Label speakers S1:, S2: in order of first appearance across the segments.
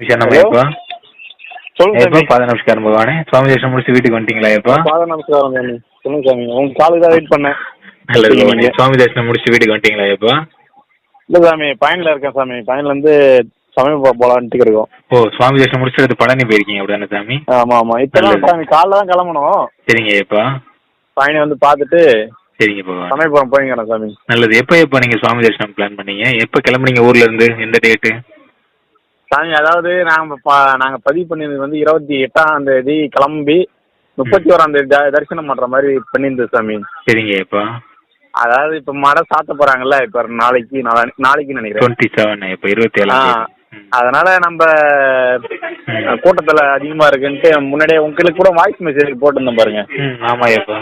S1: Hello
S2: எப்போ? பாத நமஸ்காரம் பகவானே. சுவாமி தரிசனம் முடிச்சு வீட்டுக்கு வந்துட்டீங்களா எப்போ?
S1: பாத நமஸ்காரம் சொல்லுங்க சாமி. உங்க காலுக்கு தான் வெயிட் பண்ணேன்.
S2: நல்லது. பகவானே சுவாமி தரிசனம் முடிச்சு வீட்டுக்கு வந்துட்டீங்களா எப்போ?
S1: இல்லை சாமி பயனில் இருக்கேன் சாமி. பயனில் இருந்து சமயம் போகலான்ட்டு இருக்கோம்.
S2: ஓ சுவாமி தரிசனம் முடிச்சு அடுத்து பழனி போயிருக்கீங்க அப்படிதானே சாமி?
S1: ஆமாம் ஆமாம் இப்போ தான்
S2: நல்லது.
S1: சாமி காலைல தான் கிளம்பணும்.
S2: சரிங்க எப்போ?
S1: பயணி வந்து பார்த்துட்டு
S2: சரிங்க பகவான்.
S1: சமயபுரம் போய்க்கிறேன் சாமி.
S2: நல்லது. எப்போ எப்போ நீங்கள் சுவாமி தரிசனம் பிளான் பண்ணீங்க? எப்போ கிளம்புனீங்க ஊர்ல இருந்து? எந்த டேட்டு
S1: சாமி அதாவது நாங்கள் ப நாங்கள் பதிவு பண்ணியிருந்தது வந்து இருபத்தி எட்டாம் தேதி கிளம்பி முப்பத்தி ஓராம் தேதி தரிசனம் பண்ணுற மாதிரி பண்ணியிருந்தது சாமி.
S2: சரிங்க எப்போ
S1: அதாவது இப்போ மடை சாத்த போகிறாங்கல்ல இப்போ நாளைக்கு நாளா- நாளைக்கு நினைக்கிறேன்.
S2: இப்போ இருபத்தி ம்.
S1: அதனால நம்ம கூட்டத்துல அதிகமா இருக்குன்ட்டு முன்னாடியே உங்களுக்கு கூட வாய்ஸ் மெசேஜ் போட்டிருந்தோம் பாருங்க.
S2: ம் ஆமாம் எப்போ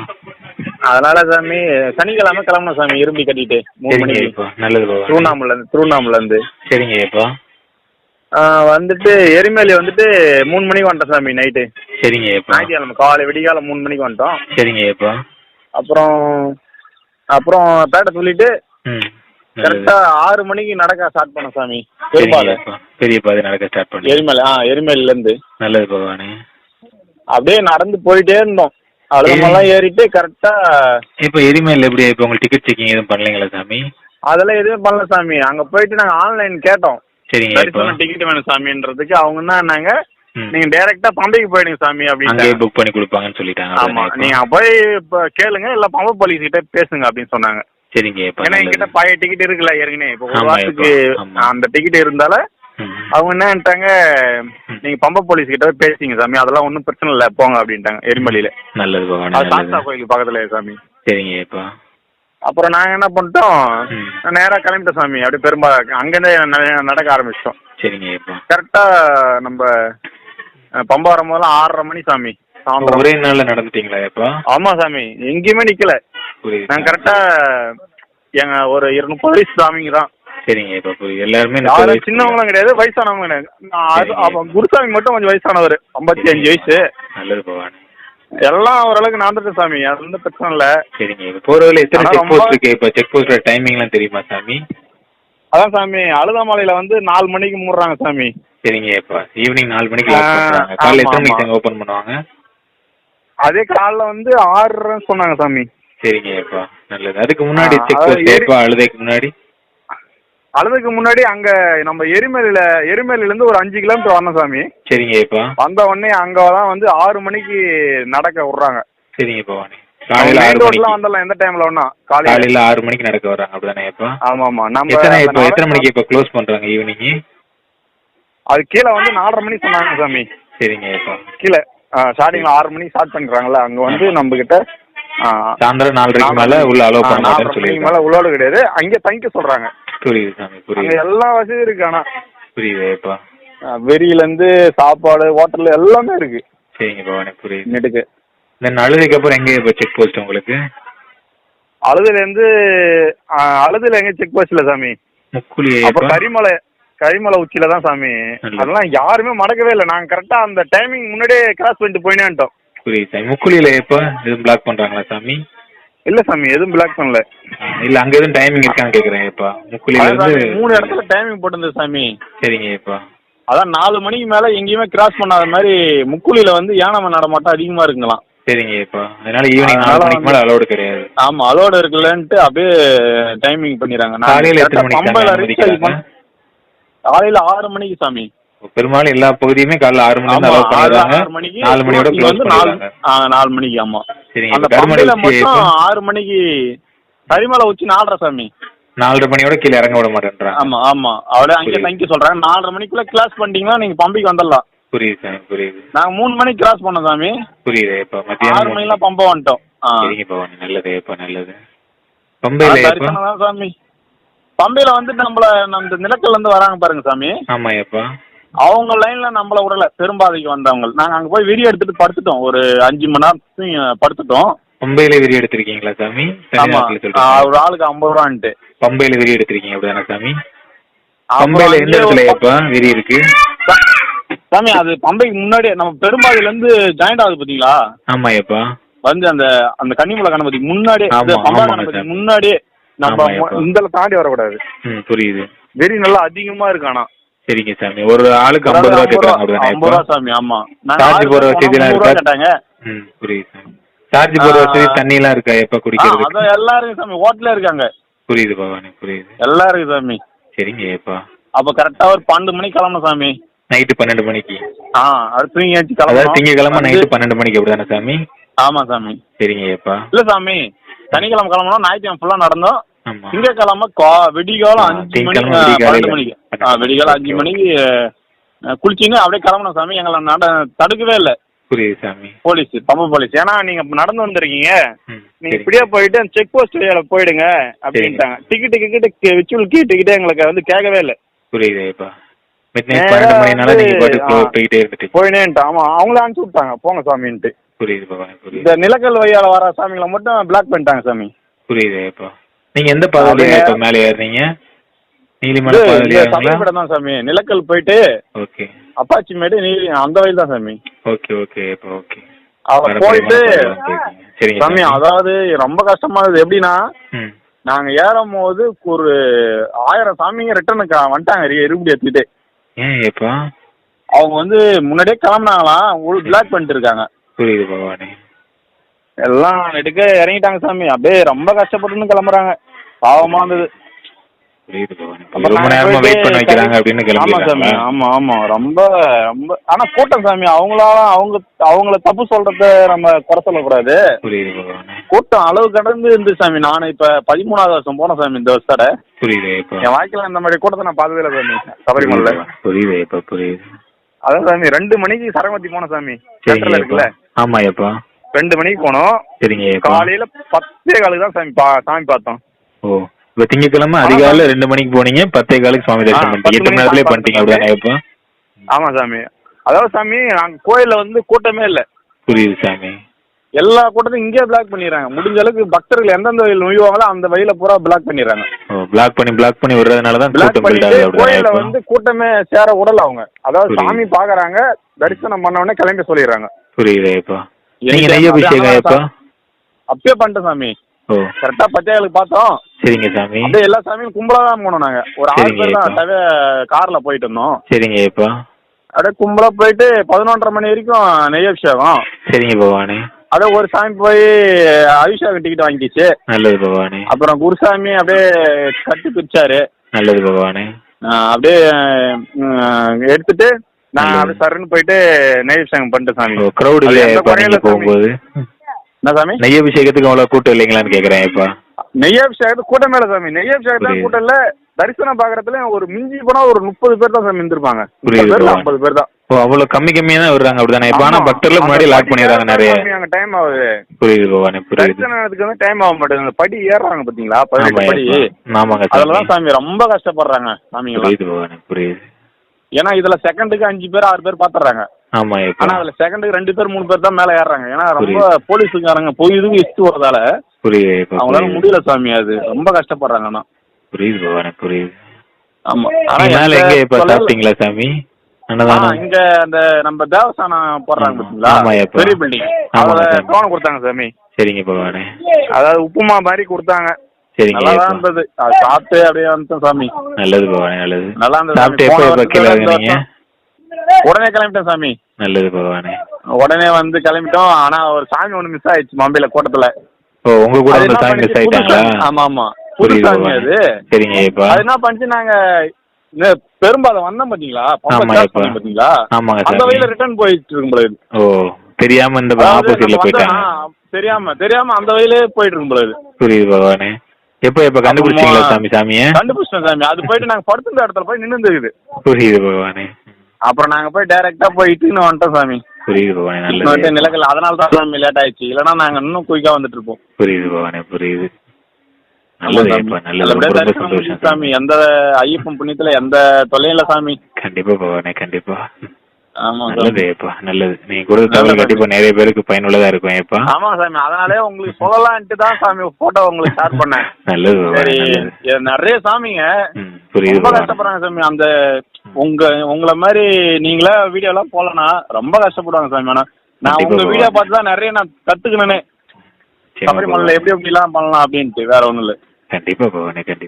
S1: அதனால சாமி சனிக்கிழமை கிளம்பணும் சாமி இரும்பி கட்டிட்டு மூணு மணிக்கு.
S2: எப்போ நல்லது
S1: திருவண்ணாமலை இருந்து திருவண்ணாமலை இருந்து.
S2: சரிங்க
S1: ஆஹ், வந்துட்டு எரிமேலி வந்துட்டு மூணு மணிக்கு வந்துட்டோம் சாமி நைட்டு
S2: சரிங்க எப்போ
S1: ஞாயிற்றுக்கிழமை காலை விடிகாலை மூணு மணிக்கு வந்துட்டோம்.
S2: சரிங்க எப்போ
S1: அப்புறம் அப்புறம் பேட்டை சொல்லிட்டு
S2: ம்.
S1: கரெக்டா ஆறு மணிக்கு நடக்க ஸ்டார்ட் பண்ணோம் சாமி. பெரும்பாலு.
S2: பெரிய பாதை நடக்க ஸ்டார்ட் பண்ணி
S1: எரிமலை ஆ எரிமேலில இருந்து
S2: நல்லது பகவானே.
S1: அப்படியே நடந்து போயிட்டே இருந்தோம். அழுதமெல்லாம் ஏறிட்டு கரெக்டா
S2: இப்போ எரிமேல் எப்படி இப்போ உங்களுக்கு டிக்கெட் செக்கிங் எதுவும் பண்ணலைங்களா சாமி?
S1: அதெல்லாம் எதுவும் பண்ணல சாமி. அங்க போயிட்டு நாங்க ஆன்லைன் கேட்டோம்.
S2: சரிங்க
S1: தரிசனம் டிக்கெட் வேணும் சாமின்றதுக்கு. அவங்க என்ன. நீங்க டைரக்டா பம்பைக்கு போயிடுங்க சாமி அப்படின்னு
S2: புக் பண்ணி கொடுப்பாங்கன்னு சொல்லிட்டாங்க.
S1: ஆமா? நீங்க போய் கேளுங்க இல்ல பம்பை போலீஸ் கிட்ட பேசுங்க அப்படின்னு சொன்னாங்க.
S2: சரிங்க இப்போ
S1: ஏன்னா என்கிட்ட
S2: நல்லது.
S1: பழைய டிக்கெட் இருக்குல்ல ஏற்கனவே. இப்போ ஒரு வாரத்துக்கு. அந்த டிக்கெட் இருந்தால. அவங்க என்னன்ட்டாங்க நீங்க பம்பை போலீஸ் கிட்ட போய் பேசிங்க சாமி அதெல்லாம் ஒன்றும் பிரச்சனை இல்லை போங்க அப்படின்ட்டாங்க எரிமலையில.
S2: நல்லது
S1: கோயில் பக்கத்துல சாமி.
S2: சரிங்க இப்போ
S1: அப்புறம் நாங்க என்ன பண்ணிட்டோம். நேரா கிளம்பிட்டோம் சாமி. அப்படியே பெரும்பா அங்கேருந்தே நடக்க ஆரம்பிச்சிட்டோம்.
S2: சரிங்க
S1: கரெக்டா நம்ம பம்பா வரும்போதெல்லாம் ஆறரை மணி சாமி. சாயந்தரம்.
S2: ஒரே நாள்ல நடந்துட்டீங்களா இப்போ
S1: ஆமா சாமி. எங்கேயுமே நிக்கல. நாங்க கரெக்டா எங்க ஒரு முப்பது வயசு சாமிங்க தான்.
S2: சரிங்க இப்போ எல்லாருமே
S1: சின்னவங்களும் கிடையாது வயசானவங்க கிடையாது. குருசாமி மட்டும் கொஞ்சம் வயசானவர். ஐம்பத்தி அஞ்சு வயசு.
S2: நல்லது பகவானே.
S1: எல்லாம் ஓரளவுக்கு நடந்துட்டு சாமி. அது வந்து பிரச்சனை இல்லை.
S2: சரிங்க. இப்போ போற வழியில எத்தனை செக் போஸ்ட் இருக்கு? இப்போ செக் போஸ்டோட டைமிங்லாம் தெரியுமா சாமி?
S1: அதான் சாமி. அழுதாமலையில வந்து நாலு மணிக்கு மூடுறாங்க சாமி.
S2: சரிங்க. இப்போ ஈவினிங் நாலு மணிக்கு லாக் பண்றாங்க காலைல எத்தனை மணிக்கு
S1: ஆமா.
S2: ஓப்பன் பண்ணுவாங்க?
S1: அதே காலைல வந்து ஆறுன்னு சொன்னாங்க சாமி.
S2: சரிங்க இப்போ. நல்லது. அதுக்கு முன்னாடி செக் போஸ்ட் எப்போ? அழுதைக்கு முன்னாடி?
S1: அழுதுக்கு முன்னாடி அங்க நம்ம எரிமலையில எரிமலையில இருந்து ஒரு அஞ்சு கிலோமீட்டர் வரணும் சாமி.
S2: சரிங்க இப்போ
S1: வந்த உடனே அங்க தான் வந்து ஆறு மணிக்கு நடக்க விடுறாங்க.
S2: சரிங்க பவானி காலையில ஆறு
S1: ரோட்ல
S2: மணிக்கு.
S1: வந்துடலாம் எந்த டைம்ல வேணா காலையில.
S2: காலையில ஆறு மணிக்கு நடக்க வர்றாங்க அப்படிதானே இப்போ
S1: ஆமா ஆமா நம்ம
S2: எத்தனை இப்போ மணிக்கு இப்போ க்ளோஸ் பண்றாங்க ஈவினிங்
S1: அது கீழே வந்து நாலரை மணி சொன்னாங்க சாமி.
S2: சரிங்க இப்போ
S1: கீழே ஸ்டார்டிங்ல ஆறு மணிக்கு ஸ்டார்ட் பண்றாங்கல்ல அங்க வந்து நம்ம கிட்ட
S2: சாயந்தரம் நாலரைக்கு மேல உள்ள அலோவ் பண்ண மாட்டேன்னு
S1: மணிக்கு
S2: சொல்லியிருக்காங்க.
S1: மேல உள்ளோடு கிடையாது. அங்கே தங்கிக்க சொல்றாங்க.
S2: புரியுது சாமி புரியுது.
S1: எல்லா வசதியும் இருக்கு ஆனா.
S2: புரியுது இப்போ
S1: ஆ, வெறியில இருந்து சாப்பாடு ஹோட்டல் எல்லாமே இருக்கு.
S2: சரிங்க பவானி புரியுது.
S1: நெட்டுக்கு.
S2: தென் அழுதைக்கு அப்புறம் எங்க இப்போ செக் போஸ்ட் உங்களுக்கு?
S1: அழுதுல இருந்து அழுதுல எங்க செக் போஸ்ட்ல சாமி.
S2: முக்குழி
S1: அப்புறம் கரிமலை கரிமலை உச்சியில தான் சாமி. அதெல்லாம் யாருமே மடக்கவே இல்லை. நாங்க கரெக்டா அந்த டைமிங் முன்னாடியே கிராஸ் பண்ணிட்டு போயினேன்ட்டோம்.
S2: புரியுது சாமி. முக்குழியில எப்போ பிளாக் பண்றாங்களா சாமி?
S1: இல்ல சாமி எதுவும் பிளாக் பண்ணல.
S2: இல்ல அங்க எதுவும் டைமிங் இருக்கான்னு கேக்குறேன் இப்போ
S1: அதான்
S2: இருந்து
S1: மூணு இடத்துல டைமிங் போட்டிருந்தது சாமி.
S2: சரிங்க இப்போ
S1: அதான் நாலு மணிக்கு மேல எங்கேயுமே கிராஸ் பண்ணாத மாதிரி முக்குழியில வந்து யானை நடமாட்டம் அதிகமா இருக்குங்களாம்.
S2: சரிங்க இப்போ அதனால ஈவினிங் நாலு மணிக்கு மேல அலோடு கிடையாது.
S1: ஆமா அலோடு இருக்குல்லன்ட்டு அப்படியே டைமிங் பண்ணிடுறாங்க.
S2: காலையில எத்தனை மணிக்கு?
S1: காலையில ஆறு மணிக்கு சாமி.
S2: பெரும்பாலும் எல்லா பகுதியுமே காலைல ஆறு மணி
S1: ஆமா
S2: அலோவ்
S1: ஆறு
S2: பண்ணிடுறாங்க.
S1: ஆறு மணிக்கு
S2: நாலு மணியோட
S1: இங்க
S2: க்ளோஸ்
S1: வந்து நாலு
S2: பண்ணிடுறாங்க.
S1: ஆ, நாலு மணிக்கு ஆமா.
S2: சரிங்க
S1: அந்த
S2: இப்போ கருமடை
S1: பம்பையில
S2: உச்சி
S1: மட்டும்
S2: எப்போ
S1: ஆறு மணிக்கு கரிமலை உச்சி நாலரை சாமி.
S2: நாலரை மணியோட கீழே இறங்க விட மாட்டேன்றாங்க.
S1: ஆமா ஆமா. அவளே அங்கே
S2: புரியுது.
S1: தங்கி சொல்றாங்க. நாலரை மணிக்குள்ள கிளாஸ் பண்ணிட்டீங்கன்னா நீங்க பம்பைக்கு வந்துடலாம்.
S2: புரியுது சாமி புரியுது.
S1: நாங்க மூணு மணிக்கு கிராஸ் பண்ணோம் சாமி.
S2: புரியுது இப்போ
S1: ஆறு
S2: மத்தியானம்
S1: மணிலாம் பம்பை வந்துட்டோம். ஆ.
S2: சரிங்க பவானி நல்லது இப்போ நல்லது. பம்பையில எப்போ?
S1: தரிசனம் தான் சாமி. பம்பையில வந்து நம்மள நம்ம நிலக்கல்ல இருந்து வராங்க பாருங்க சாமி.
S2: ஆமா எப்போ?
S1: அவங்க லைன்ல நம்மள விடல. பெரும்பாதைக்கு வந்தவங்க. நாங்க அங்க போய் வீடியோ எடுத்துட்டு படுத்துட்டோம். ஒரு அஞ்சு மணி நேரத்துக்கு படுத்துட்டோம்.
S2: பம்பையில விரி எடுத்திருக்கீங்களா சாமி?
S1: ஆமா. ஒரு ஆளுக்கு ஐம்பது ரூபான்ட்டு.
S2: பம்பையில விரி எடுத்திருக்கீங்க அப்படிதானே சாமி? பம்பையில எந்த இடத்துல எப்போ விரி இருக்கு?
S1: சாமி அது பம்பைக்கு முன்னாடியே நம்ம பெரும்பாதையில இருந்து ஜாயிண்ட் ஆகுது பாத்தீங்களா?
S2: ஆமா எப்போ?
S1: வந்து அந்த அந்த கன்னிமலை கணபதி முன்னாடியே பம்பா. முன்னாடியே நம்ம. இந்த தாண்டி வரக்கூடாது.
S2: புரியுது.
S1: வெறி நல்லா அதிகமா இருக்கு ஆனா
S2: சரிங்க சாமி. ஒரு ஆளுக்கு ஐம்பது ரூபா கேட்குறாங்க அப்படிதானே
S1: ஐம்பது ரூபா சாமி ஆமா.
S2: சார்ஜ்
S1: போனோம், நூறு ரூபா
S2: இருக்கா?
S1: கேட்டாங்க.
S2: ம் புரியுது சாமி. சார்ஜ் போடுற
S1: ஆ.
S2: வசதி தண்ணிலாம் இருக்கா? எப்போ
S1: ஆ,
S2: குடிக்கிறதுக்கு
S1: அதான் எல்லாரும் சாமி ஹோட்டலே இருக்காங்க.
S2: புரியுது பவானி புரியுது.
S1: எல்லாம் இருக்கு சாமி.
S2: சரிங்க ஏப்பா.
S1: அப்ப கரெக்டா ஒரு பன்னெண்டு மணிக்கு கிளம்பணும் சாமி.
S2: நைட்டு பன்னெண்டு மணிக்கு.
S1: ஆ அடுத்து ஏஞ்சி
S2: அதாவது திங்கக்கிழமை நைட்டு பன்னெண்டு மணிக்கு அப்படிதானே சாமி?
S1: ஆமா சாமி.
S2: சரிங்க ஏப்பா.
S1: இல்ல சாமி சனிக்கிழமை கிளம்பணும். ஞாயிற்றுக்கிழமை ஃபுல்லா நடந்தோம். திங்கக்கிழமை விடிகாலம் அஞ்சு மணிக்கு. பன்னெண்டு மணிக்கு. ஆ விடிகாலம் அஞ்சு மணிக்கு குளிச்சின்னு அப்படியே கிளம்பணும் சாமி. எங்களை நட தடுக்கவே இல்லை.
S2: புரியுது சாமி.
S1: போலீஸ் பம்பு போலீஸ். ஏன்னா நீங்க நடந்து வந்திருக்கீங்க. நீங்க இப்படியே போயிட்டு செக் போஸ்ட் போயிடுங்க அப்படின்ட்டாங்க. டிக்கெட்டு கிக்கெட்டு விச்சுவல் கீட்டுக்கிட்டே எங்களுக்கு வந்து கேட்கவே இல்லை.
S2: புரியுது ஏப்பா மிட் நைட்
S1: நேரா
S2: பன்னெண்டு மணினால
S1: வந்து,
S2: நீங்க பாட்டுக்கு
S1: ஆ.
S2: போ- போயிட்டே இருந்துட்டு
S1: போயினேன்ட்டு. ஆமா அவங்களே அனுப்பிச்சு விட்டாங்க. போங்க சாமின்ட்டு.
S2: புரியுது
S1: இந்த நிலக்கல் வழியால வர சாமிகளை மட்டும் பிளாக் பண்ணிட்டாங்க சாமி.
S2: புரியுது ஏப்பா நீங்க எந்த பாதையில இப்ப மேலே ஏறுனீங்க?
S1: சபரிபடம் தான் சாமி. நிலக்கல் போயிட்டு
S2: ஓகே.
S1: அப்பாச்சி மேடு நீலி அந்த வயல் தான் சாமி.
S2: Okay okay okay.
S1: போயிட்டு சாமி அதாவது ரொம்ப கஷ்டமானது எப்படின்னா நாங்க ஏறும் போது ஒரு ஆயிரம் சாமிங்க ரிட்டர்னுக்கு வந்துட்டாங்க. இருபடி
S2: ஏப்பா
S1: அவங்க வந்து முன்னாடியே கிளம்புனாங்களாம். உங்களுக்கு பிளாக் பண்ணிட்டு இருக்காங்க.
S2: புரியுது பவானி
S1: எல்லாம் எடுக்க இறங்கிட்டாங்க சாமி. அப்படியே ரொம்ப கஷ்டப்பட்டுன்னு கிளம்புறாங்க. பாவமா இருந்தது.
S2: ரொம்ப நேரமா வெயிட் பண்ண வைக்கிறாங்க அப்படின்னு
S1: ஆமா சாமி
S2: கிளம்பிடுறாங்களா
S1: ஆமா ஆமா. ரொம்ப ரொம்ப ஆனா கூட்டம் சாமி அவங்களால அவங்க அவங்கள தப்பு சொல்றத நம்ம குறை சொல்லக்கூடாது. கூட்டம் அளவு கடந்து இருந்து சாமி நான் இப்ப பதிமூணாவது வருஷம் போனேன் சாமி இந்த வருஷத்தோட.
S2: புரியுது
S1: என் வாழ்க்கையில இந்த மாதிரி கூட்டத்தை நான் பார்த்ததே இல்லை சாமி சபரிமலையில.
S2: புரியுது ஏப்பா புரியுது
S1: அதான் சாமி ரெண்டு மணிக்கு சரவத்தி போனோம் சாமி. இருக்குல்ல?
S2: ஆமா ஏப்பா
S1: ரெண்டு மணிக்கு போனோம்.
S2: சரிங்க
S1: காலையில பத்தே காலுக்கு தான் சாமி சாமி பார்த்தோம்.
S2: ஓ. இப்ப திங்கக்கிழமை அதிகாலைல ரெண்டு மணிக்கு போனீங்க பத்தே காலுக்கு சுவாமி தரிசனம் பண்ணிட்டீங்க. எட்டு மணி
S1: சாமி
S2: பண்ணிட்டீங்க. அப்படிதானே
S1: ஆமா சாமி. அதாவது சாமி நாங்க கோயில்ல வந்து கூட்டமே இல்ல.
S2: புரியுது சாமி.
S1: எல்லா கூட்டத்தையும் இங்கே பிளாக் பண்ணிடுறாங்க. முடிஞ்ச அளவுக்கு பக்தர்கள் எந்தெந்த வழியில் நுழைவாங்களோ அந்த வழியில பூரா பிளாக் பண்ணிடுறாங்க.
S2: பிளாக் பண்ணி பிளாக் பண்ணி விடுறதுனால தான்
S1: பிளாக் பண்ணிட்டு
S2: ஏப்பா
S1: வந்து கூட்டமே சேர விடல அவங்க. அதாவது. சாமி பாக்குறாங்க தரிசனம் பண்ண உடனே கிளம்பி சொல்லிடுறாங்க.
S2: புரியுது ஏப்பா நீங்க நெய் அபிஷேகம்
S1: அப்பயே பண்ணிட்டோம் சாமி. கரெக்டா பச்சைகளுக்கு பார்த்தோம்.
S2: சரிங்க சாமி.
S1: அப்படியே எல்லா சாமியும் கும்பலா தான் போனோம் நாங்க. ஒரு ஆறு பேர் தான். கார்ல போயிட்டு இருந்தோம்.
S2: சரிங்க ஏப்பா.
S1: அப்படியே கும்பலா போயிட்டு பதினொன்றரை மணி வரைக்கும் நெய் அபிஷேகம்.
S2: சரிங்க பவானி
S1: அப்படியே ஒரு சாமி போய் அபிஷேகம் டிக்கெட் வாங்கிடுச்சு
S2: நல்லது பவானி
S1: அப்புறம் குருசாமி அப்படியே கட்டி பிரிச்சாரு.
S2: நல்லது பவானி
S1: அப்படியே எடுத்துட்டு நான். அப்படியே சருன்னு போயிட்டு நெய் அபிஷேகம் பண்ணிட்டேன் சாமி.
S2: க்ரௌட்
S1: அது.
S2: போகும்போது.
S1: என்ன சாமி?
S2: நெய் அபிஷேகத்துக்கு அவ்வளவு கூட்டம் இல்லைங்களான்னு கேக்குறேன் ஏப்பா
S1: நெய் அபிஷேகத்துக்கு கூட்டம் மேல சாமி. நெய் அபிஷேகத்துல. கூட்டம் இல்ல. தரிசனம் பாக்குறதுல ஒரு மிஞ்சி போனா ஒரு முப்பது பேர் தான் சாமி இருந்திருப்பாங்க. ஐம்பது பேர் தான்.
S2: ஓ அவ்வளவு கம்மி கம்மியா தான் விடுறாங்க அப்படிதானே? இப்ப ஆனா. பக்தர்ல முன்னாடி லாக் பண்ணிடுறாங்க நிறைய.
S1: சாமி அங்க டைம் ஆகுது.
S2: புரியுது பவானி புரியுது.
S1: தரிசனத்துக்கு வந்து டைம் ஆக மாட்டேங்குது. படி ஏறுறாங்க பாத்தீங்களா? பதினெட்டு படி.
S2: ஆமாங்க
S1: அதுலதான்
S2: சாமி
S1: சாமி ரொம்ப கஷ்டப்படுறாங்க சாமிங்கெல்லாம்.
S2: புரியுது பவானி புரியுது.
S1: ஏன்னா இதுல செகண்டுக்கு அஞ்சு பேர் ஆறு பேர் பாத்துறாங்க.
S2: ஆமா
S1: ஆனா அதுல செகண்டுக்கு ரெண்டு பேர் மூணு பேர் தான் மேல ஏறுறாங்க. ஏன்னா ரொம்ப. போலீஸுக்காரங்க போய் இதுக்கு இஷ்டு வரதால அவங்களால. முடியல சாமி அது ரொம்ப கஷ்டப்படுறாங்க ஆனா.
S2: புரியுது பவானி புரியுது.
S1: ஆமா.
S2: மேல எங்க இப்ப சாப்பிட்டீங்களா சாமி?
S1: இங்க அந்த நம்ம தேவஸ்தானம் போடுறாங்க. பாத்தீங்களா. பெரிய பில்டிங். டோன் கொடுத்தாங்க சாமி.
S2: சரிங்க பவானி
S1: அதாவது உப்புமா மாதிரி கொடுத்தாங்க.
S2: சரிங்க.
S1: நல்லா. இருந்தது. அது சாப்பிட்டு அப்படியே வந்துட்டோம் சாமி.
S2: நல்லது பவானி நல்லது.
S1: நல்லா இருந்தது.
S2: சாப்பிட்டு எப்போ எப்ப கீழே இறங்குனீங்க
S1: உடனே கிளம்பிட்டேன் சாமி.
S2: நல்லது பவானி
S1: உடனே வந்து கிளம்பிட்டோம். ஆனா ஒரு சாமி ஒண்ணு மிஸ் ஆயிடுச்சு மம்பையில கூட்டத்துல.
S2: ஓ உங்க கூட சாமி மிஸ் ஆயிட்டாங்களா.
S1: ஆமா ஆமா. புது சாமி. அது.
S2: சரிங்க ஏப்பா
S1: அது என்ன பண்ணுச்சு? நாங்க பெரும்பாலும் வந்தோம் பாத்தீங்களா?
S2: இப்ப.
S1: பாத்தீங்களா? அந்த வழியில ரிட்டர்ன் போயிட்டு இருக்கும் பொழுது
S2: ஓ தெரியாம இந்த ஆப்போசிட்ல போயிட்டாங்க.
S1: தெரியாம தெரியாம அந்த வழியிலே போயிட்டு இருக்கும் பொழுது
S2: புரியுது பகவானே. எப்போ எப்ப கண்டுபிடிச்சிங்களா சாமி சாமிய?
S1: கண்டுபிடிச்சிட்டோம் சாமி. அது போயிட்டு நாங்க படுத்துருந்த இடத்துல போய் நின்று இருக்குது
S2: புரியுது பகவானே.
S1: அப்புறம் நாங்க போய் டைரக்டா போயிட்டு இன்னும் வந்துட்டோம் சாமி.
S2: புரியுது பகவானே நல்லது.
S1: நிலக்கல் அதனால தான் சாமி லேட் ஆயிடுச்சு. இல்லைன்னா நாங்க இன்னும் குயிக்கா வந்துட்டு இருப்போம்.
S2: புரியுது பகவானே புரியுது.
S1: சாமி. எந்த ஐயப்பன் புண்ணியத்துல எந்த தொல்லையும் இல்ல சாமி.
S2: கண்டிப்பா பகவானே கண்டிப்பா. நல்லது ஏப்பா நல்லது. நீங்க கொடுத்த. தகவல் கண்டிப்பா நிறைய பேருக்கு பயனுள்ளதா இருக்கும் ஏப்பா.
S1: ஆமா சாமி. அதனாலே உங்களுக்கு சொல்லலான்ட்டு தான் சாமி போட்டோ உங்களுக்கு ஷேர் பண்ணேன்.
S2: நல்லது
S1: சரி நிறைய சாமிங்க.
S2: புரியுது
S1: ரொம்ப கஷ்டப்படுறாங்க சாமி. அந்த உங்க உங்கள மாதிரி நீங்களே வீடியோ எல்லாம் போலனா ரொம்ப கஷ்டப்படுவாங்க சாமி. ஆனா நான் உங்க வீடியோ
S2: போவாங்க.
S1: பார்த்து தான் நிறைய நான் கத்துக்கினேனே. சபரிமலையில எப்படி எப்படி எல்லாம் பண்ணலாம் அப்படின்ட்டு வேற ஒண்ணும் இல்ல.
S2: கண்டிப்பா கண்டிப்பா.